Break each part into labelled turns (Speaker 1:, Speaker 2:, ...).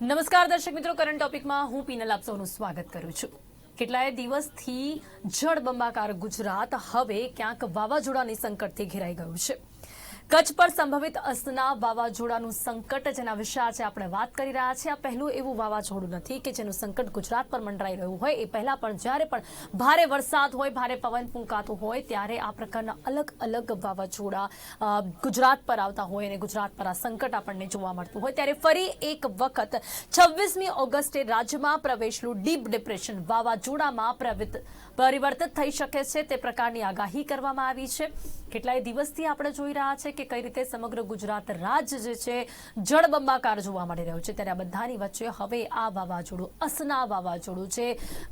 Speaker 1: નમસ્કાર દર્શક મિત્રો કરંટ ટોપિકમાં હું પીનલ આપ સૌનું સ્વાગત કરું છું. કેટલાય દિવસથી જળબંબાકાર ગુજરાત હવે ક્યાંક વાવાઝોડાની સંકટથી ઘેરાઈ ગયું છે. કચ્છ પર સંભવિત અસના વાવાઝોડાનું સંકટ જેના વિશે આજે આપણે વાત કરી રહ્યા છીએ. આ પહેલું એવું વાવાઝોડું નથી કે જેનું સંકટ ગુજરાત પર મંડરાઈ રહ્યું હોય. એ પહેલા પણ જ્યારે પણ ભારે વરસાદ હોય, ભારે પવન ફૂંકાતો હોય, ત્યારે આ પ્રકારના અલગ અલગ વાવાઝોડા ગુજરાત પર આવતા હોય અને ગુજરાત પર આ સંકટ આપણને જોવા મળતું હોય. ત્યારે ફરી એક વખત છવ્વીસમી ઓગસ્ટે રાજ્યમાં પ્રવેશલું ડીપ ડિપ્રેશન વાવાઝોડામાં પ્રવિત- પરિવર્તિત થઈ શકે છે. તે પ્રકારની આગાહી કરવામાં આવી છે. કેટલાય દિવસથી આપણે જોઈ રહ્યા છે કે કઈ રીતે સમગ્ર ગુજરાત રાજ્ય જે છે જળબંબાકાર જોવા મળી રહ્યું છે. ત્યારે આ બધાની વચ્ચે હવે આ વાવાઝોડું, અસના વાવાઝોડું છે.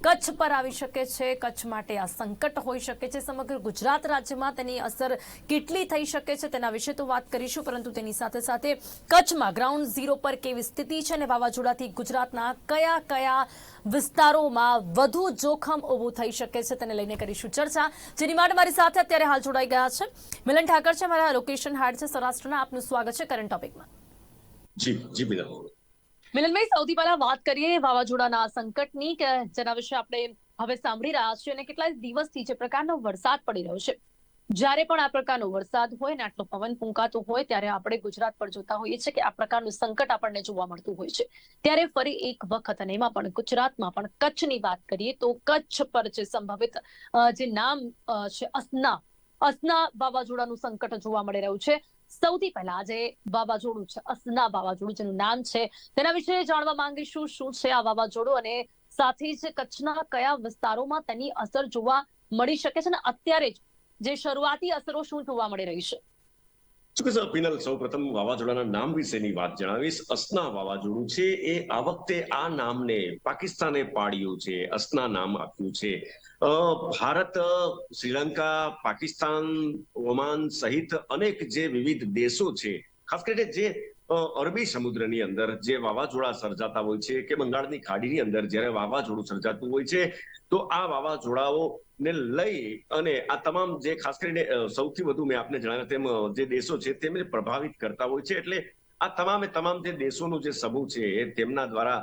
Speaker 1: કચ્છ પર આવી શકે છે. કચ્છ માટે આ સંકટ હોઈ શકે છે. સમગ્ર ગુજરાત રાજ્યમાં તેની અસર કેટલી થઈ શકે છે તેના વિશે તો વાત કરીશું, પરંતુ તેની સાથે સાથે કચ્છમાં ગ્રાઉન્ડ ઝીરો પર કેવી સ્થિતિ છે અને વાવાઝોડાથી ગુજરાતના કયા કયા વિસ્તારોમાં વધુ જોખમ ઊભું થઈ શકે છે તેને લઈને કરીશું ચર્ચા. જેની માટે મારી સાથે અત્યારે હાલ જોડાઈ ગયા છે. મિલન ઠાકર છે, મારા લોકેશન હાર્ડ છે. સૌરાષ્ટ્રના આપનું સ્વાગત છે કરંટ ટોપિકમાં
Speaker 2: જી જી બિલકુલ
Speaker 1: મિલનભાઈ સૌથી પહેલા વાત કરીએ વાવાઝોડાના સંકટની કે જેના વિશે આપણે હવે સાંભળી રહ્યા છીએ અને કેટલાય દિવસથી જે પ્રકારનો વરસાદ પડી રહ્યો છે. જ્યારે પણ આ પ્રકારનો વરસાદ હોય ને આટલો પવન ફૂંકાતો હોય ત્યારે આપણે ગુજરાત પર જોતા હોઈએ છીએ કે આ પ્રકારનું સંકટ આપણને જોવા મળતું હોય છે. ત્યારે ફરી એક વખત અને એમાં પણ ગુજરાતમાં પણ કચ્છની વાત કરીએ તો કચ્છ પર જે સંભવિત જે નામ છે અસના અસના વાવાઝોડાનું સંકટ જોવા મળી રહ્યું છે. સૌથી પહેલા આજે વાવાઝોડું છે, અસના વાવાઝોડું જેનું નામ છે, તેના વિશે જાણવા માંગીશું શું છે આ વાવાઝોડું અને સાથે જ કચ્છના કયા વિસ્તારોમાં તેની અસર જોવા મળી શકે છે અને અત્યારે જ જે શરૂઆતી અસરો શું જોવા મળી રહી છે.
Speaker 2: ચોક્કસ પિનલ સૌ પ્રથમ વાવાઝોડાના નામ વિશેની વાત જણાવીશ. અસના વાવાઝોડું છે, એ આ વખતે આ નામને પાકિસ્તાને પાડ્યું છે, અસના નામ આપ્યું છે. ભારત શ્રીલંકા, પાકિસ્તાન, ઓમાન સહિત અનેક જે વિવિધ દેશો છે, ખાસ કરીને જે અરબી સમુદ્રની અંદર જે વાવાઝોડા સર્જાતા હોય છે કે બંગાળની ખાડીની અંદર જ્યારે વાવાઝોડું સર્જાતું હોય છે, તો આ વાવાઝોડાઓ ને લઈ અને આ તમામ જે ખાસ કરીને સૌથી વધુ મેં આપને જણાવ્યું તેમ જે દેશો છે તેમને પ્રભાવિત કરતા હોય છે. એટલે આ તમામે તમામ જે દેશોનું જે સમૂહ છે તેમના દ્વારા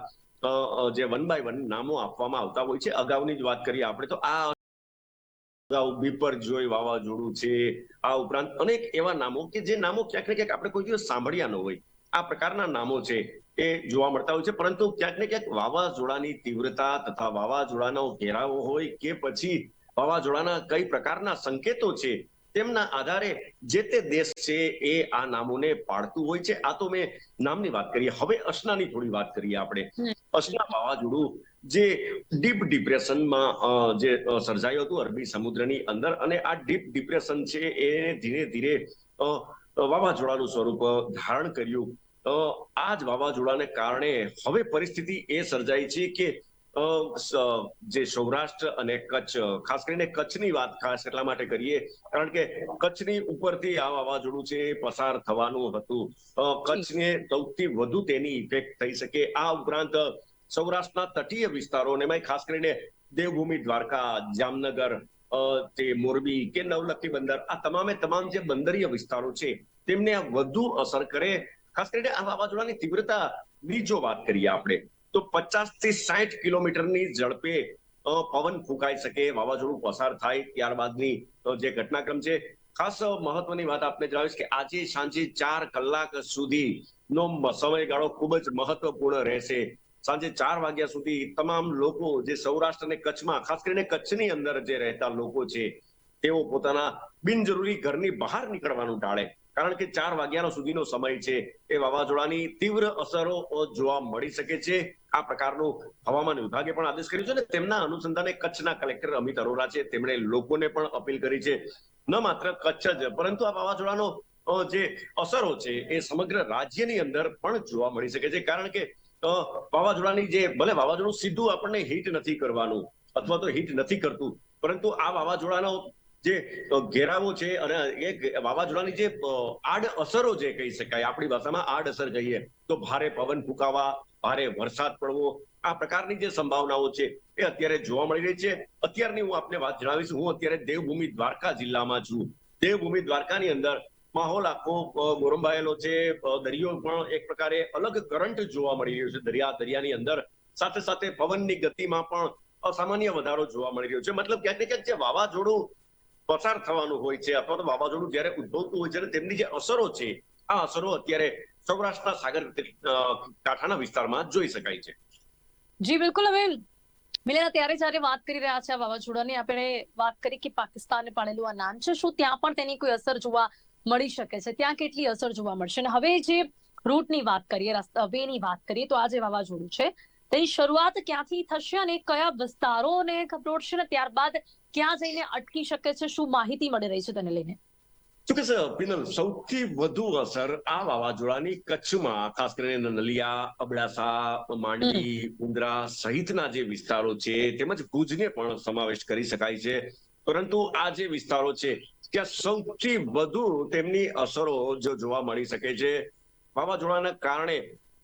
Speaker 2: જે વન બાય વન નામો આપવામાં આવતા હોય છે. અગાઉની જ વાત કરીએ આપણે, તો આ અગાઉ બિપરજોય વાવાઝોડું છે, આ ઉપરાંત અનેક એવા નામો કે જે નામો ક્યાંક ને ક્યાંક આપણે કોઈ દિવસ સાંભળ્યા ન હોય. આ પ્રકારના નામો છે એ જોવા મળતા હોય છે. પરંતુ ક્યાંક ને ક્યાંક વાવાઝોડાની તીવ્રતા તથા વાવાઝોડાનો ઘેરાવો હોય કે પછી વાવાઝોડાના કઈ પ્રકારના સંકેતો છે તેમના આધારે જે તે દેશ છે એ આ નામોને પાડતું હોય છે. આ તો મેં નામની વાત કરીએ હવે અસનાની થોડી વાત કરીએ આપણે. અસના વાવાઝોડું જે ડીપ ડિપ્રેશનમાં જે સર્જાયું હતું અરબી સમુદ્રની અંદર અને આ ડીપ ડિપ્રેશન છે એ ધીરે ધીરે વાવાઝોડાનું સ્વરૂપ ધારણ કર્યું. આ જ વાવાઝોડાને કારણે હવે પરિસ્થિતિ એ સર્જાઈ છે કે જે સૌરાષ્ટ્ર અને કચ્છ, ખાસ કરીને કચ્છની વાત ખાસ એટલા માટે કરીએ, કારણ કે કચ્છની ઉપરથી આ વાવાઝોડું છે પસાર થવાનું હતું. કચ્છને સૌથી વધુ તેની ઇફેક્ટ થઈ શકે આ ઉપરાંત સૌરાષ્ટ્રના તટીય વિસ્તારો અને ખાસ કરીને દેવભૂમિ, દ્વારકા, જામનગર તે મોરબી કે નવલખી બંદર, આ તમામે તમામ જે બંદરીય વિસ્તારો છે, તેમને આ વધુ અસર કરે ખાસ કરીને આ વાવાઝોડાની તીવ્રતાની જો વાત કરીએ આપણે, તો પચાસથી સાઠ કિલોમીટરની ઝડપે પવન ફૂંકાઈ શકે, વાવાઝોડું પસાર થાય ત્યારબાદની જે ઘટનાક્રમ છે. ખાસ મહત્વની વાત આપને જણાવીશ કે આજે સાંજે ચાર કલાક સુધી નો સમયગાળો ખૂબ જ મહત્વપૂર્ણ રહેશે. સાંજે ચાર વાગ્યા સુધી તમામ લોકો જે સૌરાષ્ટ્ર અને કચ્છમાં, ખાસ કરીને કચ્છની અંદર જે રહેતા લોકો છે, તેઓ પોતાના બિનજરૂરી ઘરની બહાર નીકળવાનું ટાળે. કારણ કે ચાર વાગ્યાનો સુધીનો સમય છે. એ વાવાઝોડાની તીવ્ર અસરો જોવા મળી શકે છે. આ પ્રકારનું હવામાન વિભાગે પણ આદેશ કર્યો છે અને તેમના અનુસંધાને કચ્છના કલેક્ટર અમિત અરોરા છે. તેમણે લોકોને પણ અપીલ કરી છે. ન માત્ર કચ્છ જ, પરંતુ આ વાવાઝોડાનો જે અસરો છે એ સમગ્ર રાજ્યની અંદર પણ જોવા મળી શકે છે. કારણ કે વાવાઝોડાની જે, ભલે વાવાઝોડું સીધું આપણને હિટ નથી કરવાનું અથવા તો હિટ નથી કરતું, પરંતુ આ વાવાઝોડાનો જે ઘેરાવો છે અને એ વાવાઝોડાની જે આડ અસરો જે કહી શકાય, આપણી ભાષામાં આડ અસર કહીએ, તો ભારે પવન ફૂંકાવા, ભારે વરસાદ પડવો, આ પ્રકારની જે સંભાવનાઓ છે, એ અત્યારે જોવા મળી રહી છે. અત્યારની હું આપને વાત જણાવીશ, હું અત્યારે દેવભૂમિ દ્વારકા જિલ્લામાં છું. દેવભૂમિ દ્વારકાની અંદર માહોલ આખો ગોરંભાયેલો છે દરિયો પણ એક પ્રકારે અલગ કરંટ જોવા મળી રહ્યો છે, દરિયા, દરિયાની અંદર. સાથે સાથે પવનની ગતિમાં પણ અસામાન્ય વધારો જોવા મળી રહ્યો છે. મતલબ ક્યાંક ને ક્યાંક જે વાવાઝોડું પસાર થવાનું હોય છે અથવા તો વાવાઝોડું જયારે ઉદ્ભવતું હોય છે તેમની જે અસરો છે, આ અસરો અત્યારે સૌરાષ્ટ્રના સાગર કાંઠાના વિસ્તારમાં જોઈ શકાય છે.
Speaker 1: જી, બિલકુલ. હવે મિલેના ત્યારે જયારે વાત કરી રહ્યા છે આ વાવાઝોડાની, આપણે વાત કરી કે પાકિસ્તાને પાડેલું આ નામ છે, શું ત્યાં પણ તેની કોઈ અસર જોવા મળી શકે છે? ત્યાં કેટલી અસર જોવા મળશે? અને હવે જે રૂટની વાત કરીએ વેની વાત કરીએ, તો આ જે વાવાઝોડું છે, તેની શરૂઆત ક્યાંથી થશે અને કયા વિસ્તારોને ખબરોડશે ને ત્યારબાદ ક્યાં જઈને અટકી શકે છે શું માહિતી મળી રહી છે તેને લઈને?
Speaker 2: ચોક્કસ પિનલ સૌથી વધુ અસર આ વાવાઝોડાની કચ્છમાં ખાસ કરીને નલિયા અબડાસા માંડવી મુન્દ્રા સહિતના જે વિસ્તારો છે તેમજ ભુજને પણ સમાવેશ કરી શકાય છે. પરંતુ આ જે વિસ્તારો છે ત્યાં સૌથી વધુ તેમની અસરો જો જોવા મળી શકે છે. વાવાઝોડાના કારણે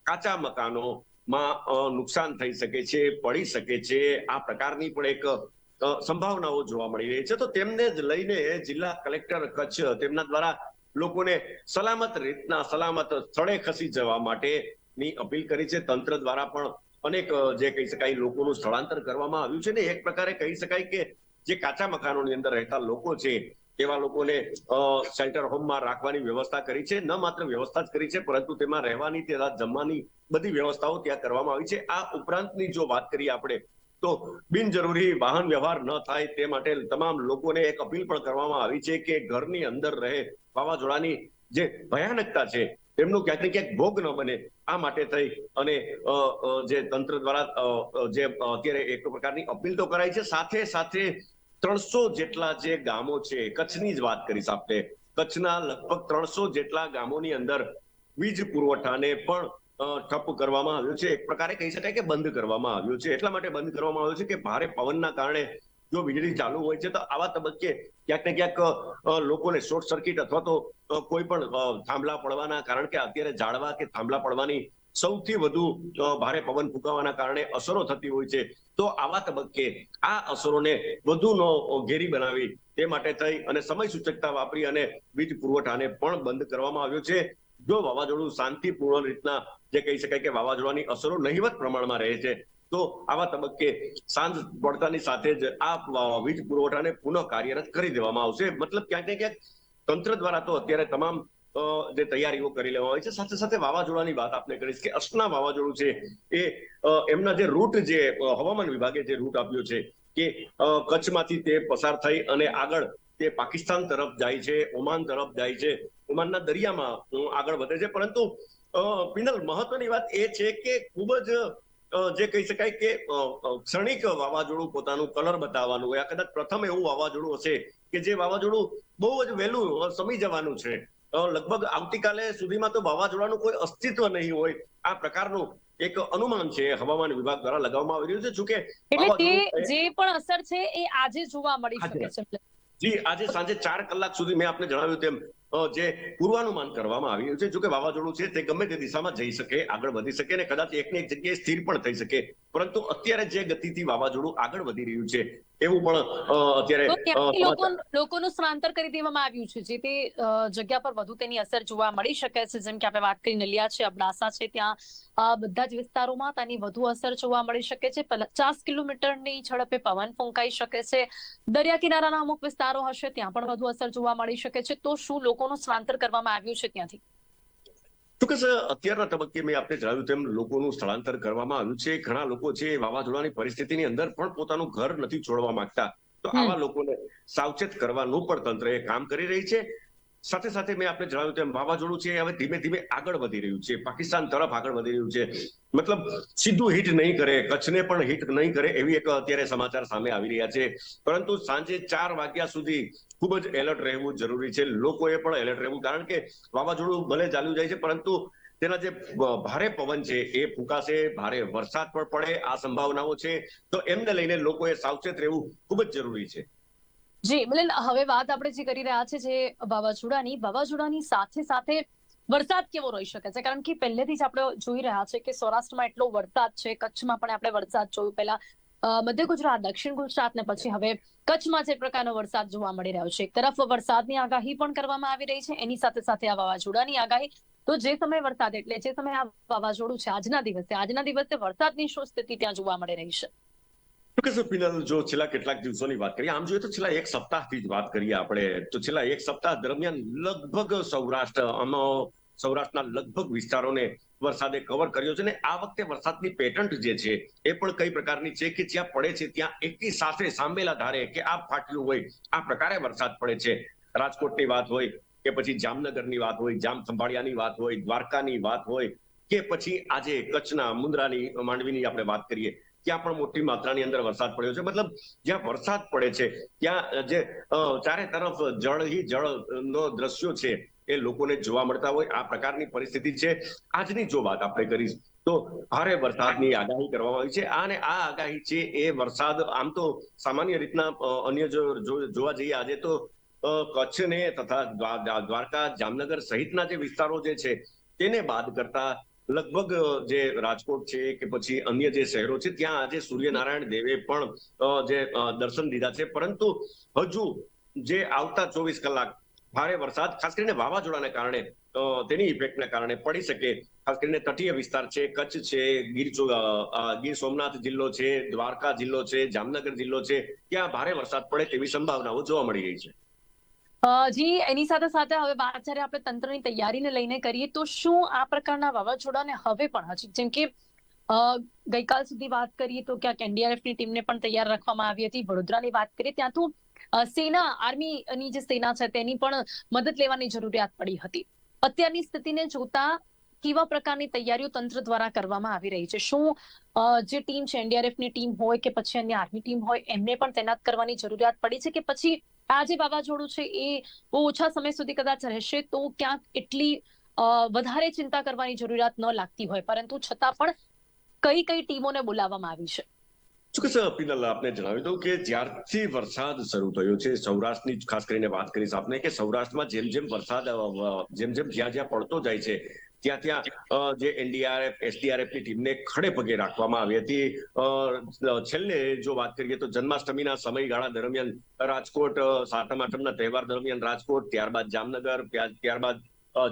Speaker 2: કાચા મકાનોમાં માં નુકસાન થઈ શકે છે પડી શકે છે. આ પ્રકારની પણ એક સંભાવનાઓ જોવા મળી રહી છે. તો તેમને જ લઈને જિલ્લા કલેક્ટર કચ્છ તેમના દ્વારા લોકોને સલામત રીતના સલામત સ્થળે ખસી જવા માટેની અપીલ કરી છે. તંત્ર દ્વારા પણ અનેક જે કહી શકાય, લોકોનું સ્થળાંતર કરવામાં આવ્યું છે ને એક પ્રકારે કહી શકાય કે જે કાચા મકાનોની અંદર રહેતા લોકો છે, તેવા લોકોને શેલ્ટર હોમમાં રાખવાની વ્યવસ્થા કરી છે. ન માત્ર વ્યવસ્થા જ કરી છે, પરંતુ તેમાં રહેવાની, તેના જમવાની બધી વ્યવસ્થાઓ ત્યાં કરવામાં આવી છે. આ ઉપરાંતની જો વાત કરીએ આપણે તો બિનજરૂરી વાહન વ્યવહાર ન થાય તે માટે તમામ લોકોને એક અપીલ પણ કરવામાં આવી છે કે ઘરની અંદર રહે. વાવાઝોડાની જે ભયાનકતા છે, તેમનું ક્યાંક ને ક્યાંક ભોગ ન બને. આ માટે થઈ અને જે તંત્ર દ્વારા જે અત્યારે એક પ્રકારની અપીલ તો કરાઈ છે. સાથે સાથે ત્રણસો જેટલા જે ગામો છે, કચ્છની જ વાત કરીશ આપણે. કચ્છના લગભગ ત્રણસો જેટલા ગામોની અંદર વીજ પુરવઠાને પણ ઠપ કરવામાં આવ્યો છે. એક પ્રકારે કહી શકાય કે બંધ કરવામાં આવ્યો છે. એટલા માટે બંધ કરવામાં આવ્યો છે કે ભારે પવનના કારણે જો વીજળી ચાલુ હોય છે, તો આવા તબક્કે ક્યાંક ને ક્યાંક લોકોને શોર્ટ સર્કિટ અથવા તો કોઈ પણ થાંભલા પડવાના કારણ કે અત્યારે ઝાડવા કે થાંભલા પડવાની સૌથી વધુ ભારે પવન ફૂંકાવાના કારણે અસરો થતી હોય છે. તો આવા તબક્કે આ અસરોને વધુ ન ઘેરી બનાવી તે માટે થઈ અને સમય સૂચકતા વાપરી અને વીજ પુરવઠાને પણ બંધ કરવામાં આવ્યો છે. જો વાવાઝોડું શાંતિપૂર્ણ રીતના જે કહી શકાય કે વાવાઝોડાની અસરો નહિવત પ્રમાણમાં રહે છે, તો આવા તબક્કે સાંજ પડતાની સાથે જ આ વીજ પુરવઠાને પુનઃ કાર્યરત કરી દેવામાં આવશે. મતલબ ક્યાંક ને ક્યાંક તંત્ર દ્વારા તો અત્યારે તમામ જે તૈયારીઓ કરી લેવામાં આવી છે. સાથે સાથે વાવાઝોડાની વાત આપણે કરીશ કે અસના વાવાઝોડું છે એ એમના જે રૂટ જે હવામાન વિભાગે જે રૂટ આપ્યો છે કે કચ્છમાંથી તે પસાર થઈ અને આગળ તે પાકિસ્તાન તરફ જાય છે ઓમાન તરફ જાય છે. ઓમાનના દરિયામાં આગળ વધે છે પરંતુ પિનલ મહત્વની વાત એ છે કે ખૂબ જ જે કહી શકાય કે ક્ષણિક વાવાઝોડું પોતાનું કલર બતાવવાનું હોય કદાચ પ્રથમ એવું વાવાઝોડું હશે કે જે વાવાઝોડું બહુ જ વહેલું સમી જવાનું છે. લગભગ આવતીકાલે સુધીમાં તો વાવાઝોડાનું કોઈ અસ્તિત્વ નહીં હોય આ પ્રકારનું એક અનુમાન છે હવામાન વિભાગ દ્વારા લગાવવામાં આવી રહ્યું છે. જોકે
Speaker 1: એટલે જે પણ અસર છે એ આજે જોવા મળી શકે છે.
Speaker 2: જી આજે સાંજે ચાર કલાક સુધી મેં આપને જણાવ્યું તેમ જે પૂર્વાનુમાન કરવામાં આવ્યું છે જોકે વાવાઝોડું છે તે ગમે તે દિશામાં જઈ શકે આગળ વધી શકે અને કદાચ એકને એક જગ્યાએ સ્થિર પણ થઈ શકે. પરંતુ અત્યારે જે ગતિથી વાવાઝોડું આગળ વધી રહ્યું છે એવું પણ અત્યારે
Speaker 1: લોકો લોકોનું સ્થળાંતર કરી દેવામાં આવ્યું છે જે તે જગ્યા પર વધુ તેની અસર જોવા મળી શકે છે જેમ કે આપણે વાત કરી નલિયા છે અબડાસા છે ત્યાં બધા જ વિસ્તારોમાં તેની વધુ અસર જોવા મળી શકે છે પચાસ કિલોમીટરની ઝડપે પવન ફૂંકાઈ શકે છે દરિયા કિનારાના અમુક વિસ્તારો હશે ત્યાં પણ વધુ અસર જોવા મળી શકે છે તો શું લોકોનું સ્થળાંતર કરવામાં આવ્યું છે ત્યાંથી?
Speaker 2: ચોક્કસ અત્યારના તબક્કે મેં આપને જણાવ્યું તેમ લોકોનું સ્થળાંતર કરવામાં આવ્યું છે. ઘણા લોકો છે વાવાઝોડાની પરિસ્થિતિની અંદર પણ પોતાનું ઘર નથી છોડવા માંગતા. તો આવા લોકોને સાવચેત કરવાનું પણ તંત્ર એ કામ કરી રહી છે. સાથે સાથે મેં આપને જણાવ્યું તેમ વાવાઝોડું છે હવે ધીમે ધીમે આગળ વધી રહ્યું છે. પાકિસ્તાન તરફ આગળ વધી રહ્યું છે. મતલબ સીધું હિટ નહીં કરે, કચ્છને પણ હિટ નહીં કરે એવી એક અત્યારે સમાચાર સામે આવી રહ્યા છે. પરંતુ સાંજે ચાર વાગ્યા સુધી ખૂબ જ એલર્ટ રહેવું જરૂરી છે. લોકોએ પણ એલર્ટ રહેવું, કારણ કે વાવાઝોડું ભલે ચાલ્યું જાય છે, પરંતુ તેના જે ભારે પવન છે એ ફૂંકાશે, ભારે વરસાદ પણ પડે, આ સંભાવનાઓ છે. તો એમને લઈને લોકોએ સાવચેત રહેવું ખૂબ જ જરૂરી છે.
Speaker 1: જી મિલન હવે વાત આપણે જે કરી રહ્યા છે જે વાવાઝોડાની વાવાઝોડાની સાથે સાથે વરસાદ કેવો રહી શકે છે? કારણ કે પહેલેથી જ આપણે જોઈ રહ્યા છે કે સૌરાષ્ટ્રમાં એટલો વરસાદ છે, કચ્છમાં પણ આપણે વરસાદ જોયું પહેલા. મધ્ય ગુજરાત, દક્ષિણ ગુજરાત ને પછી હવે કચ્છમાં જે પ્રકારનો વરસાદ જોવા મળી રહ્યો છે. એક તરફ વરસાદની આગાહી પણ કરવામાં આવી રહી છે, એની સાથે સાથે આ વાવાઝોડાની આગાહી. તો જે સમય વરસાદ એટલે જે સમયે આ વાવાઝોડું છે, આજના દિવસે આજના દિવસે વરસાદની શું સ્થિતિ ત્યાં જોવા મળી રહી છે?
Speaker 2: ચોક્કસ પિનલ જો છેલ્લા કેટલાક દિવસોની વાત કરીએ, આમ જોઈએ તો છેલ્લા એક સપ્તાહથી જ વાત કરીએ આપણે, તો છેલ્લા એક સપ્તાહ દરમિયાન લગભગ સૌરાષ્ટ્ર, આમાં, સૌરાષ્ટ્રના લગભગ વિસ્તારોને વરસાદે કવર કર્યો છે ને આ વખતે વરસાદની પેટન્ટ જે છે, એ પણ કઈ પ્રકારની છે કે જ્યાં પડે છે ત્યાં એકી સાથે સાંભેલા ધારે કે આ ફાટ્યું હોય, આ પ્રકારે વરસાદ પડે છે. રાજકોટની વાત હોય કે પછી જામનગરની વાત હોય, જામ સંભાળિયાની વાત હોય, દ્વારકાની વાત હોય કે પછી આજે કચ્છના મુન્દ્રાની, માંડવીની આપણે વાત કરીએ ત્યાં પણ મોટી માત્રાની અંદર વરસાદ પડ્યો છે. મતલબ જ્યાં વરસાદ પડે છે, ત્યાં જે ચારે તરફ જળ હિ જળ નો દ્રશ્યો છે એ લોકોને જોવા મળતા હોય. આ પ્રકારની પરિસ્થિતિ છે. આજની જો વાત આપણે કરી તો ભારે વરસાદની આગાહી કરવામાં આવી છે. અને આ આગાહી છે એ વરસાદ આમ તો સામાન્ય રીતના અન્ય જો જોવા જઈએ આજે તો કચ્છને તથા દ્વા- દ્વા- દ્વારકા, જામનગર સહિતના જે વિસ્તારો જે છે, તેને બાદ કરતા લગભગ જે રાજકોટ છે કે પછી અન્ય જે શહેરો છે, ત્યાં આજે સૂર્યનારાયણ દેવે પણ જે દર્શન દીધા છે. પરંતુ હજુ જે આવતા ચોવીસ કલાક ભારે વરસાદ, ખાસ કરીને વાવાઝોડાને કારણે તેની ઇફેક્ટને કારણે પડી શકે. ખાસ કરીને તટીય વિસ્તાર છે, કચ્છ છે, ગીર ગીર સોમનાથ જિલ્લો છે, દ્વારકા જિલ્લો છે, જામનગર જિલ્લો છે, ત્યાં ભારે વરસાદ પડે તેવી સંભાવનાઓ જોવા મળી રહી છે.
Speaker 1: જી, એની સાથે સાથે હવે વાત જ્યારે આપણે તંત્રની તૈયારીને લઈને કરીએ, તો શું આ પ્રકારના વાવાઝોડાને હવે પણ હજી, જેમ કે ગઈકાલ સુધી વાત કરીએ તો ક્યાંક એનડીઆરએફની ટીમને પણ તૈયાર રાખવામાં આવી હતી, વડોદરાની વાત કરીએ, ત્યાં તો સેના, આર્મીની જે સેના છે તેની પણ મદદ લેવાની જરૂરિયાત પડી હતી. અત્યારની સ્થિતિને જોતા કેવા પ્રકારની તૈયારીઓ તંત્ર દ્વારા કરવામાં આવી રહી છે? શું જે ટીમ છે એનડીઆરએફની ટીમ હોય કે પછી અન્ય આર્મી ટીમ હોય, એમને પણ તૈનાત કરવાની જરૂરિયાત પડી છે કે પછી આ વાવાઝોડું છે એ બહુ ઓછા સમય સુધી કદાચ રહેશે તો ક્યાંક એટલી વધારે ચિંતા કરવાની જરૂરિયાત ન લાગતી હોય. પરંતુ છતાં પણ કઈ કઈ ટીમોને બોલાવવામાં આવી છે.
Speaker 2: ચોક્કસ પિનલ આપને જણાવી દઉં કે જ્યારથી વરસાદ શરૂ થયો છે, સૌરાષ્ટ્રની, ખાસ કરીને વાત કરીશ આપને, કે સૌરાષ્ટ્રમાં જેમ જેમ વરસાદ જેમ જેમ જ્યાં જ્યાં પડતો જાય છે ત્યાં ત્યાં જે એનડીઆરએફ એસડીઆરએફની ટીમને ખડે પગે રાખવામાં આવી હતી. છેલ્લે જો વાત કરીએ તો જન્માષ્ટમીના સમયગાળા દરમિયાન રાજકોટ સાતમ, આઠમના તહેવાર દરમિયાન રાજકોટ, ત્યારબાદ જામનગર ત્યારબાદ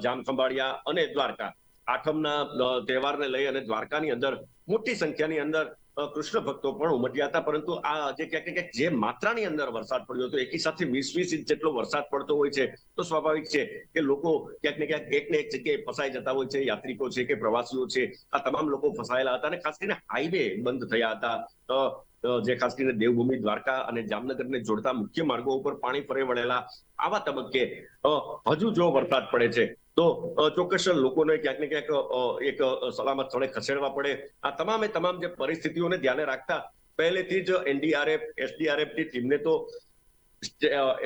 Speaker 2: જામખંભાળિયા અને દ્વારકા. આઠમના તહેવારને લઈ અને દ્વારકાની અંદર મોટી સંખ્યાની અંદર કૃષ્ણ ભક્તો પણ ઉમટ્યા હતા, પરંતુ આ જે ક્યાંક ક્યાંક જે માત્રાની અંદર વરસાદ પડ્યો હતો, એકી સાથે વીસ વીસ ઇંચ જેટલો વરસાદ પડતો હોય છે, તો સ્વાભાવિક છે કે લોકો ક્યાંક ને ક્યાંક એક ને એક જગ્યાએ ફસાઈ જતા હોય છે, યાત્રિકો છે કે પ્રવાસીઓ છે, આ તમામ લોકો ફસાયેલા હતા અને ખાસ કરીને હાઈવે બંધ થયા હતા. જે ખાસ કરીને દેવભૂમિ, દ્વારકા અને જામનગરને જોડતા મુખ્ય માર્ગો ઉપર પાણી ફરે વળેલા આવા તબક્કે હજુ જો વરસાદ પડે છે. તો ચોક્કસ લોકોને ક્યાંક ને ક્યાંક એક સલામત સ્થળે ખસેડવા પડે. આ તમામે તમામ જે પરિસ્થિતિઓને ધ્યાને રાખતા પહેલેથી જ એનડીઆરએફ, એસડીઆરએફની ટીમને તો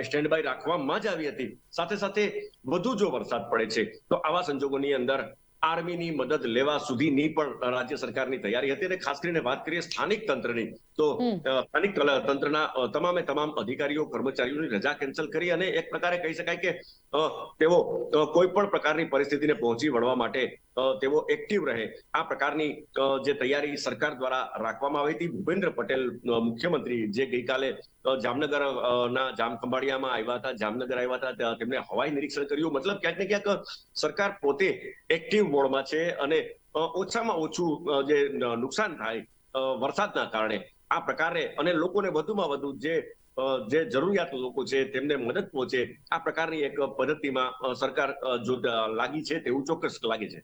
Speaker 2: સ્ટેન્ડ બાય રાખવામાં જ આવી હતી. સાથે સાથે વધુ જો વરસાદ પડે છે, તો આવા સંજોગોની અંદર આર્મીની મદદ લેવા સુધીની પણ રાજ્ય સરકારની તૈયારી હતી અને ખાસ કરીને વાત કરીએ સ્થાનિક તંત્રની તો સ્થાનિક તંત્રના તમામે તમામ અધિકારીઓ કર્મચારીઓની રજા કેન્સલ કરી અને એક પ્રકારે કહી શકાય કે તેઓ કોઈ પણ પ્રકારની પરિસ્થિતિને પહોંચી વળવા માટે તેઓ એક્ટિવ રહે. આ પ્રકારની જે તૈયારી સરકાર દ્વારા રાખવામાં આવી હતી ભૂપેન્દ્ર પટેલ મુખ્યમંત્રી જે ગઈકાલે જામનગર ના જામ ખંભાળિયામાં આવ્યા હતા, જામનગર આવ્યા હતા તેમણે હવાઈ નિરીક્ષણ કર્યું. મતલબ ક્યાંક ને ક્યાંક સરકાર પોતે એક્ટિવ મોડમાં છે અને ઓછામાં ઓછું જે નુકસાન થાય વરસાદના કારણે આ પ્રકારે અને લોકોને વધુમાં વધુ જે જે જરૂરિયાત લોકો છે તેમને મદદ પહોંચે, આ પ્રકારની એક પદ્ધતિમાં સરકાર જો લાગી છે તેવું ચોક્કસ લાગે છે.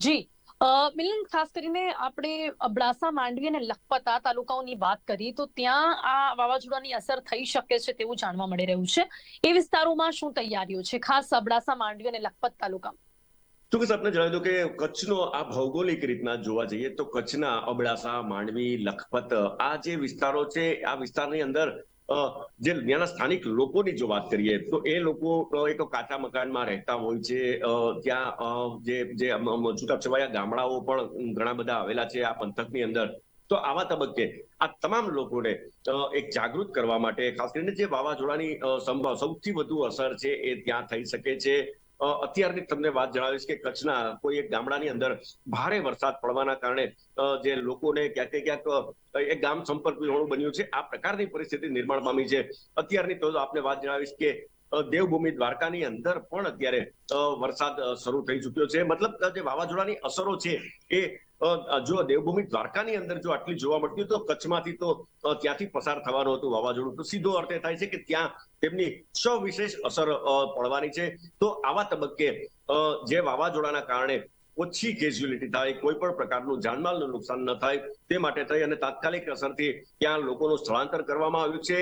Speaker 1: જી. મિલન, ખાસ કરીને આપણે અબડાસા, માંડવી અને લખપત તાલુકાઓની વાત કરી તો ત્યાં આ વાવાઝોડાની અસર થઈ શકે છે તેવું જાણવા મળી રહ્યું છે. એ વિસ્તારોમાં શું તૈયારીઓ છે? ખાસ અબડાસા, માંડવી અને લખપત તાલુકા.
Speaker 2: ચોક્કસ આપને જણાવી દઉં કે કચ્છનો આ ભૌગોલિક રીતના જોવા જઈએ તો કચ્છના અબડાસા, માંડવી, લખપત આ જે વિસ્તારો છે, આ વિસ્તારની અંદર જે ત્યાંના સ્થાનિક લોકોની જો વાત કરીએ, તો એ લોકો એક કાચા મકાનમાં રહેતા હોય છે. ત્યાં જે જે છૂટાછવાયા ગામડાઓ પણ ઘણા બધા આવેલા છે આ પંથકની અંદર. તો આવા તબક્કે આ તમામ લોકોને એક જાગૃત કરવા માટે, ખાસ કરીને જે વાવાઝોડાની સંભાવ સૌથી વધુ અસર છે એ ત્યાં થઈ શકે છે. અત્યારની તમને વાત જણાવીશ કે કચ્છના કોઈ એક ગામડાની અંદર ભારે વરસાદ પડવાના કારણે જે લોકોને ક્યાંક ક્યાંક એક ગામ સંપર્ક વિહોણું બન્યું છે. આ પ્રકારની પરિસ્થિતિ નિર્માણ પામી છે. અત્યારની તો આપને વાત જણાવીશ કે દેવભૂમિ દ્વારકાની અંદર પણ અત્યારે વરસાદ શરૂ થઈ ચુક્યો છે. મતલબ જે વાવાઝોડાની અસરો છે એ જો દેવભૂમિ દ્વારકાની અંદર જો આટલી જોવા મળતી તો કચ્છમાંથી તો ત્યાંથી પસાર થવાનું હતું વાવાઝોડું. તો સીધો અર્થ થાય છે કે ત્યાં તેમની સવિશેષ અસર પડવાની છે. તો આવા તબક્કે જે વાવાઝોડાના કારણે ઓછી કેઝ્યુઅલિટી થાય કોઈ પણ પ્રકારનું જાનમાલનું નુકસાન ન થાય, તે માટે થઈ અને તાત્કાલિક અસરથી ત્યાં લોકોનું સ્થળાંતર કરવામાં આવ્યું છે.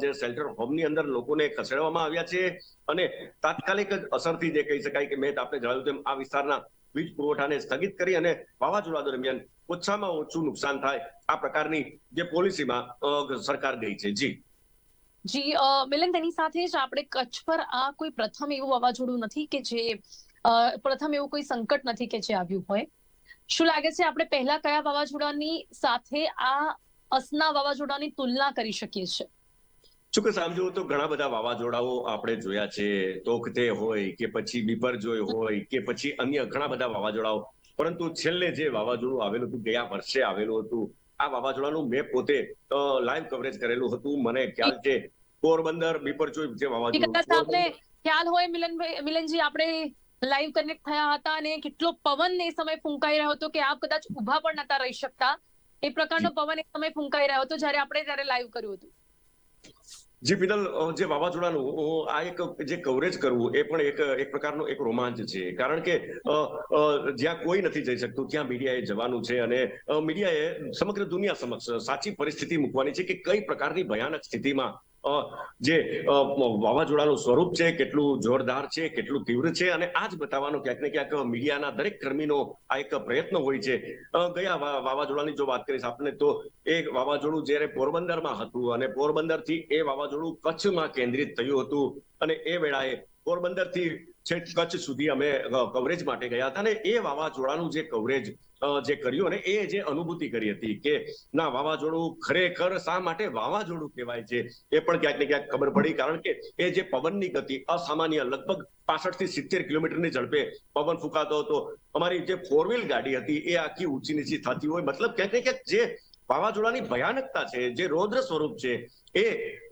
Speaker 2: જે શેલ્ટર હોમની અંદર લોકોને ખસેડવામાં આવ્યા છે અને તાત્કાલિક અસરથી જે કહી શકાય કે મેં આપને જણાવ્યું તેમ આ વિસ્તારના વીજ પુરવઠાને સ્થગિત કરી અને વાવાઝોડા દરમિયાન ઓછામાં ઓછું નુકસાન થાય આ પ્રકારની જે પોલિસીમાં સરકાર ગઈ છે. જી.
Speaker 1: જી મિલન તેની સાથે જ આપણે કચ્છ પર આ કોઈ પ્રથમ એવું વાવાઝોડું નથી કે જે પ્રથમ એવું કોઈ સંકટ નથી કે જે આવ્યું હોય. શું લાગે છે આપણે પહેલા કયા વાવાઝોડાની સાથે આ અસના વાવાઝોડાની તુલના કરી શકીએ છીએ
Speaker 2: ચોક્કસ આમ જુઓ તો ઘણા બધા વાવાઝોડાઓ આપણે જોયા છે તોકતે હોય કે પછી બિપરજોય હોય કે પછી અન્ય ઘણા બધા વાવાઝોડાઓ. પરંતુ છેલ્લે જે વાવાઝોડું આવેલું હતું ગયા વર્ષે આવેલું હતું આ વાવાઝોડાનું મેં પોતે લાઈવ કવરેજ કરેલું હતું. મને ખ્યાલ છે પોરબંદર બિપરજોય જે વાવાઝોડું
Speaker 1: ખ્યાલ હોય મિલનભાઈ મિલનજી આપણે લાઈવ કનેક્ટ થયા હતા અને કેટલો પવન એ સમય ફૂંકાઈ રહ્યો હતો કે આપ કદાચ ઊભા પણ નતા રહી શકતા. એ પ્રકારનો પવન એ સમય ફૂંકાઈ રહ્યો હતો જ્યારે આપણે ત્યારે લાઈવ કર્યું હતું.
Speaker 2: જી પિનલ જે વાવાઝોડાનું આ એક જે કવરેજ કરવું એ પણ એક એક પ્રકારનો એક રોમાંચ છે. કારણ કે જ્યાં કોઈ નથી જઈ શકતું ત્યાં મીડિયાએ જવાનું છે અને મીડિયાએ સમગ્ર દુનિયા સમક્ષ સાચી પરિસ્થિતિ મૂકવાની છે કે કઈ પ્રકારની ભયાનક સ્થિતિમાં જે વાવાઝોડાનું સ્વરૂપ છે, કેટલું જોરદાર છે, કેટલું તીવ્ર છે અને આ જ બતાવવાનો ક્યાંક ને ક્યાંક મીડિયાના દરેક કર્મીનો આ એક પ્રયત્ન હોય છે. ગયા વાવાઝોડાની જો વાત કરીશ આપણે તો એ વાવાઝોડું જ્યારે પોરબંદરમાં હતું અને પોરબંદરથી એ વાવાઝોડું કચ્છમાં કેન્દ્રિત થયું હતું અને એ વેળાએ પોરબંદરથી છેક કચ્છ સુધી અમે કવરેજ માટે ગયા હતા અને એ વાવાઝોડાનું જે કવરેજ જે કર્યું અને એ જે અનુભૂતિ કરી હતી કે ના, વાવાઝોડું ખરેખર શા માટે વાવાઝોડું કહેવાય છે, એ પણ ક્યાંક ને ક્યાંક ખબર પડી. કારણ કે એ જે પવનની ગતિ, અસામાન્ય, લગભગ પાસઠથી સિત્તેર કિલોમીટરની ઝડપે પવન ફૂંકાતો હતો. અમારી જે ફોર વ્હીલ ગાડી હતી, એ આખી ઊંચી નીચી થતી હોય. મતલબ ક્યાંક ને ક્યાંક જે વાવાઝોડાની ભયાનકતા છે, જે રૌદ્ર સ્વરૂપ છે એ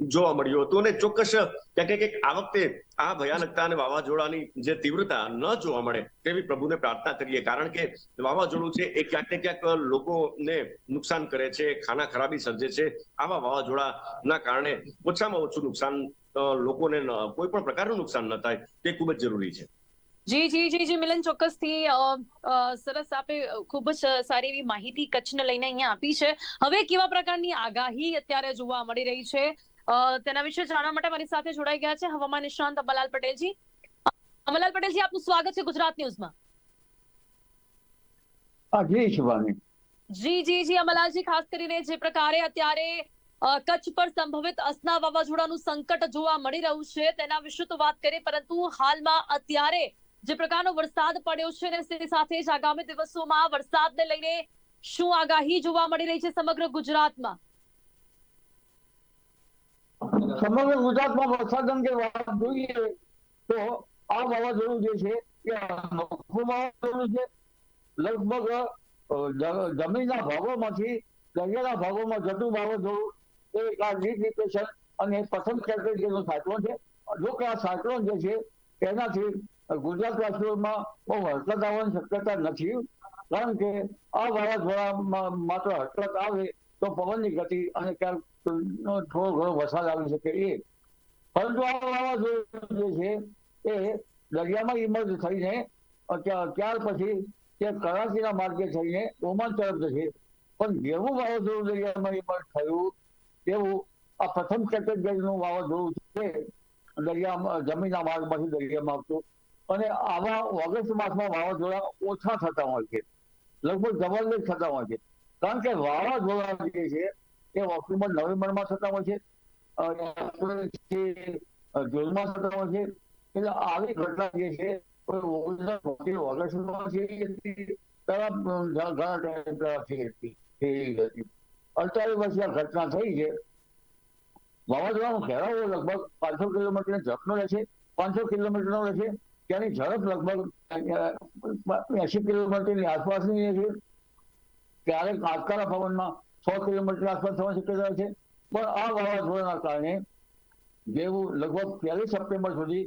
Speaker 2: જોવા મળ્યું હતું અને ચોક્કસ ક્યાંક ક્યાંક આ વખતે આ ભયાનકતા અને વાવાઝોડાની જે તીવ્રતા ન જોવા મળે તેવી પ્રભુને પ્રાર્થના કરીએ. કારણ કે વાવાઝોડું છે એ ક્યાંક ને ક્યાંક લોકોને નુકસાન કરે છે, ખાના ખરાબી સર્જે છે. આવા વાવાઝોડાના કારણે ઓછામાં ઓછું નુકસાન લોકોને કોઈ પણ પ્રકારનું નુકસાન ન થાય તે ખૂબ જ જરૂરી છે.
Speaker 1: જી જી જી જી મિલન ચોક્કસથી સરસ આપે ખૂબ જ સારી એવી માહિતી કચ્છને લઈને અહીંયા આપી છે. હવે કેવા પ્રકારની આગાહી અત્યારે જોવા મળી રહી છે? તેના વિશે જાણવા માટે મારી સાથે જોડાઈ ગયા છે હવામાન નિષ્ણાંત અમલાલ પટેલજી. અમલાલ પટેલજી આપનું સ્વાગત છે ગુજરાત ન્યૂઝમાં.
Speaker 3: જી શિવાની
Speaker 1: જી જી જી અમલાલજી ખાસ કરીને જે પ્રકારે અત્યારે કચ્છ પર સંભવિત અસના વાવાઝોડાનું સંકટ જોવા મળી રહ્યું છે તેના વિશે તો વાત કરીએ પરંતુ હાલમાં અત્યારે જે પ્રકારનો વરસાદ પડ્યો છે અને તેની સાથે જ આગામી દિવસોમાં વરસાદને લઈને શું આગાહી જોવા મળી રહી છે સમગ્ર ગુજરાતમાં?
Speaker 3: સમગ્ર ગુજરાતમાં વરસાદ અંગે વાત જોઈએ તો આ વાવાઝોડું જે છે એ વાવાઝોડું છે. લગભગ જમીનના ભાગોમાંથી દરિયાના ભાગોમાં જતું વાવાઝોડું એ આ ડીપ ડિપ્રેશન અને પસંદ કેટેગરીનું સાયક્લોન છે. જો કે આ સાયક્લોન જે છે તેનાથી ગુજરાતવાસીઓમાં બહુ હરકત આવવાની શક્યતા નથી, કારણ કે આ વાવાઝોડામાં માત્ર હરકત આવે તો પવનની ગતિ અને ક્યાંક થોડો ઘણો વરસાદ આવી શકે એ. પરંતુ આ વાવાઝોડું જે છે એ દરિયામાં ઇમર્જ થઈને ત્યાર પછી તે કરાચીના માર્ગે થઈને ઓમાન તરફ જશે. પણ જેવું વાવાઝોડું દરિયામાં ઇમર્જ થયું, તેવું આ પ્રથમ કેટેગરીનું વાવાઝોડું છે દરિયામાં જમીનના માર્ગમાંથી દરિયામાં આવતું. અને આવા ઓગસ્ટ માસમાં વાવાઝોડા ઓછા થતા હોય છે. લગભગ જબરદસ્ત થતા હોય છે. કારણ કે વાવાઝોડા જે છે, એ ઓક્ટોબર, નવેમ્બરમાં થતા હોય છે. જૂનમાં થતા હોય છે. એટલે આવી ઘટના જે છે ઓગસ્ટમાં થઈ હતી થઈ હતી. અડતાલીસ ઘટના થઈ છે. વાવાઝોડાનો ઘેરાવો લગભગ પાંચસો કિલોમીટર ઝડપનો રહેશે. પાંચસો કિલોમીટરનો રહેશે. ત્યાંની ઝડપ લગભગ એસી કિલોમીટરની આસપાસની છે. ક્યારેક આંચકારા ભવનમાં સો કિલોમીટર આસપાસ થવાની શક્યતા છે. પણ આ વાવાઝોડાના કારણે જેવું લગભગ પહેલી સપ્ટેમ્બર સુધી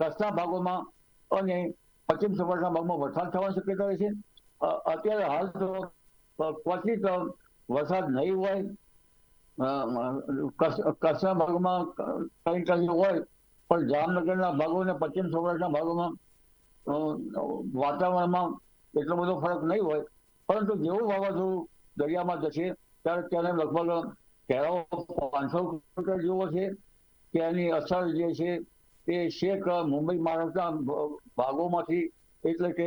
Speaker 3: કચ્છના ભાગોમાં અને પશ્ચિમ સૌરાષ્ટ્રના ભાગમાં વરસાદ થવાની શક્યતા રહે છે. અત્યારે હાલ તો પછી ક્વચિત વરસાદ નહીં હોય. કચ્છના ભાગમાં કંઈ કંઈ હોય પણ જામનગરના ભાગો અને પશ્ચિમ સૌરાષ્ટ્રના ભાગોમાં વાતાવરણમાં એટલો બધો ફરક નહીં હોય. પરંતુ જેવું વાવાઝોડું દરિયામાં જશે ત્યારે તેને લગભગ કહેવાઓ પાંચસો કિલોમીટર જેવો છે. કે એની અસર જે છે એ શેખ મુંબઈ મહારાષ્ટ્રના ભાગોમાંથી એટલે કે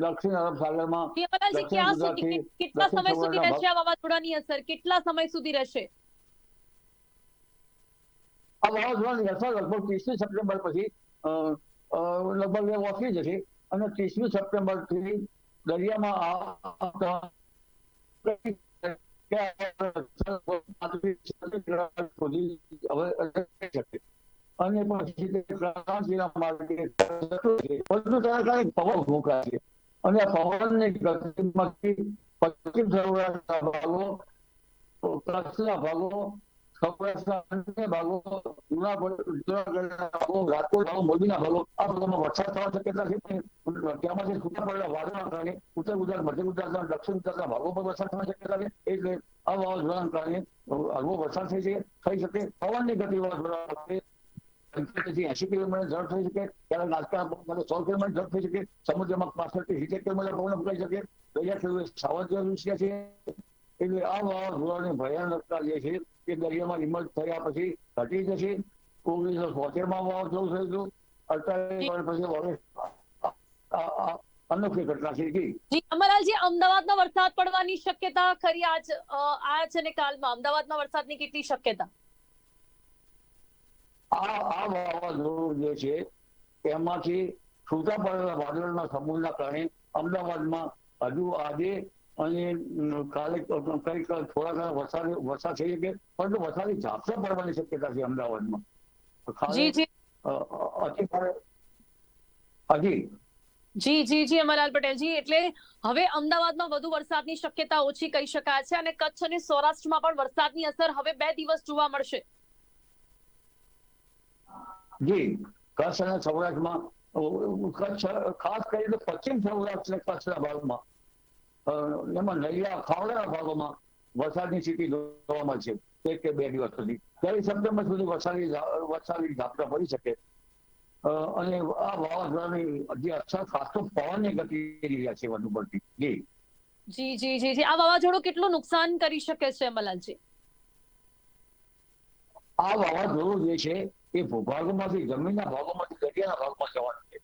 Speaker 3: દક્ષિણ અરબ સાગરમાં
Speaker 1: કેટલા સમય સુધી રહેશે આ વાવાઝોડાની અસર? કેટલા સમય સુધી રહેશે?
Speaker 3: આ વાવાઝોડાની અસર લગભગ ત્રીસમી સપ્ટેમ્બર પછી લગભગ ઓછી જશે અને ત્રીસમી સપ્ટેમ્બરથી દરિયામાં. અને પવન ફૂંકાય છે. અને પવનની ગતિમાંથી પશ્ચિમ સૌરાષ્ટ્રના ભાગો કચ્છના ભાગો સૌરાષ્ટ્રના ભાગો જૂનાગઢ ભાગો રાજકોટ ભાગો, મોરબીના ભાગો, આ ભાગોમાં વરસાદ થવા શક્યતા છે પણ ત્યાંમાંથી છૂટા પડેલા વાદળના કારણે, ઉત્તર ગુજરાત, મધ્ય ગુજરાતના, દક્ષિણ ગુજરાતના ભાગો પર વરસાદ થવા શક્યતા છે, એટલે આ વાવાઝોડાના કારણે હળવો વરસાદ થઈ શકે થઈ શકે, પવનની ગતિ વાવાઝોડા પંચોતેરથી એસી કિલોમીટર ઝડપ થઈ શકે, ત્યારે સો કિલોમીટર ઝડપ થઈ શકે, સમુદ્રમાં પાસઠથી સિત્તેર કિલોમીટર પવન ફૂંકાઈ શકે દરિયા ખેડૂત સાવધ છે એટલે આ વાવાઝોડાની ભયાનકતા જે છે એ દરિયામાં ઇમર્જ થયા પછી ઘટી જશે. ઓગણીસો છોતેરમાં વાવાઝોડું થયું હતું. અડતાલીસ વર્ષ પછી અનોખી ઘટના છે. જી.
Speaker 1: અમદાવાદમાં વરસાદ પડવાની શક્યતા ખરી આજ આજ અને કાલમાં અમદાવાદમાં વરસાદની કેટલી શક્યતા?
Speaker 3: આ આ વાવાઝોડું જે છે એમાંથી છૂટા પડેલા વાદળના સમૂહના કારણે અમદાવાદમાં હજુ આજે અને કાલે કંઈક થોડા ઘણા વરસાદ વરસાદ થઈ શકે પરંતુ વરસાદની ઝાપટા પડવાની શક્યતા છે અમદાવાદમાં.
Speaker 1: જી જી.
Speaker 3: અ, અ, અતિ ભારે- હજી?
Speaker 1: જી જી જી અમરલાલ પટેલજી એટલે હવે અમદાવાદમાં વધુ વરસાદની શક્યતા ઓછી કહી શકાય છે અને કચ્છ અને સૌરાષ્ટ્રમાં પણ વરસાદની અસર હવે બે દિવસ જોવા મળશે.
Speaker 3: જી કચ્છ અને સૌરાષ્ટ્રમાં કચ્છ ખાસ કરીને પશ્ચિમ સૌરાષ્ટ્ર અને કચ્છના ભાગમાં એમાં નલિયા ખાવડાના ભાગોમાં વરસાદની સ્થિતિ જોવા મળશે એક કે બે દિવસ સુધી. ત્યારે સપ્ટેમ્બર સુધી વરસાદી વરસાદી ઝાપટા પડી શકે. અને આ વાવાઝોડાની જે અસર ખાસ તો પવનની ગતિ રહ્યા છે વધુ પડતી જી.
Speaker 1: જી જી જી જી. આ વાવાઝોડું કેટલું નુકસાન કરી શકે છે મલાલજી?
Speaker 3: આ વાવાઝોડું જે છે એ ભૂભાગમાંથી જમીનના ભાગોમાંથી દરિયાના ભાગમાં જવાનું છે.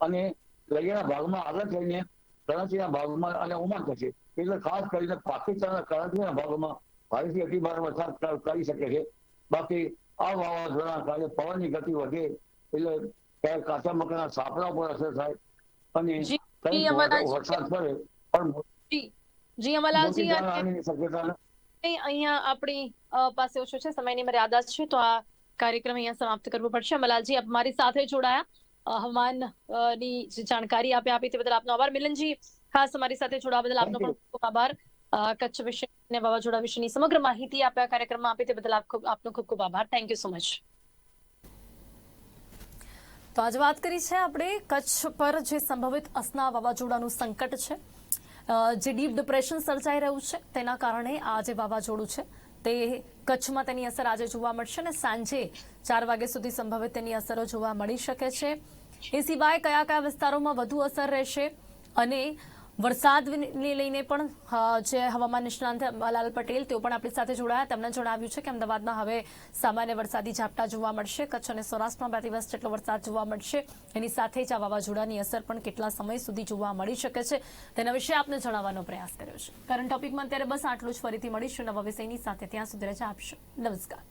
Speaker 3: અને દરિયાના ભાગમાં આગળ થઈને કરાચીના ભાગમાં અને ઓમાન થશે એટલે ખાસ કરીને પાકિસ્તાનના કરાચીના ભાગમાં ભારેથી અતિભાર વરસાદ કરી શકે છે. બાકી આ વાવાઝોડાના કારણે પવનની ગતિ વધે એટલે ક્યારેક કાચા મકાના સાપડા પર અસર થાય અને વરસાદ પડે પણ
Speaker 1: જી જી અમરલાલજી
Speaker 3: મોટી
Speaker 1: અને
Speaker 3: જાનહાનિની શક્યતા નથી.
Speaker 1: નહીં, અહીંયા આપણી પાસે ઓછો છે સમયની મર્યાદા છે તો આ કાર્યક્રમ અહીંયા સમાપ્ત કરવો પડશે. અમલાલજી આપ મારી સાથે જોડાયા. હવામાનની જાણકારી આપે આપી તે બદલ આપનો આભાર. મિલનજી ખાસ અમારી સાથે જોડાવા બદલ આપનો પણ ખૂબ ખૂબ આભાર. કચ્છ વિશે અને વાવાઝોડા વિશેની સમગ્ર માહિતી આપ્યા કાર્યક્રમમાં આપી તે બદલ આપનો ખૂબ ખૂબ આભાર. થેન્ક યુ સો મચ તો આજે વાત કરી છે આપણે કચ્છ પર જે સંભવિત અસના વાવાઝોડાનું સંકટ છે. જે ડીપ ડિપ્રેશન સર્જાઈ રહ્યું છે તેના કારણે આ જે વાવાઝોડું છે તે કચ્છમાં તેની અસર આજે જોવા મળશે અને સાંજે ચાર વાગ્યા સુધી સંભવિત તેની અસરો જોવા મળી શકે છે. એ સિવાય કયા કયા વિસ્તારોમાં વધુ અસર રહેશે અને વરસાદને લઈને પણ જે હવામાન નિષ્ણાંત અંબાલાલ પટેલ, તેઓ પણ આપણી સાથે જોડાયા. તેમણે જણાવ્યું છે કે અમદાવાદમાં હવે સામાન્ય વરસાદી ઝાપટા જોવા મળશે. કચ્છ અને સૌરાષ્ટ્રમાં બે દિવસ જેટલો વરસાદ જોવા મળશે. એની સાથે જ આ વાવાઝોડાની અસર પણ કેટલા સમય સુધી જોવા મળી શકે છે તેના વિશે આપને જણાવવાનો પ્રયાસ કર્યો છે. કરંટ ટોપિકમાં અત્યારે બસ આટલું જ. ફરીથી મળીશું નવા વિષયની સાથે. ત્યાં સુધી રજા આપશો. નમસ્કાર.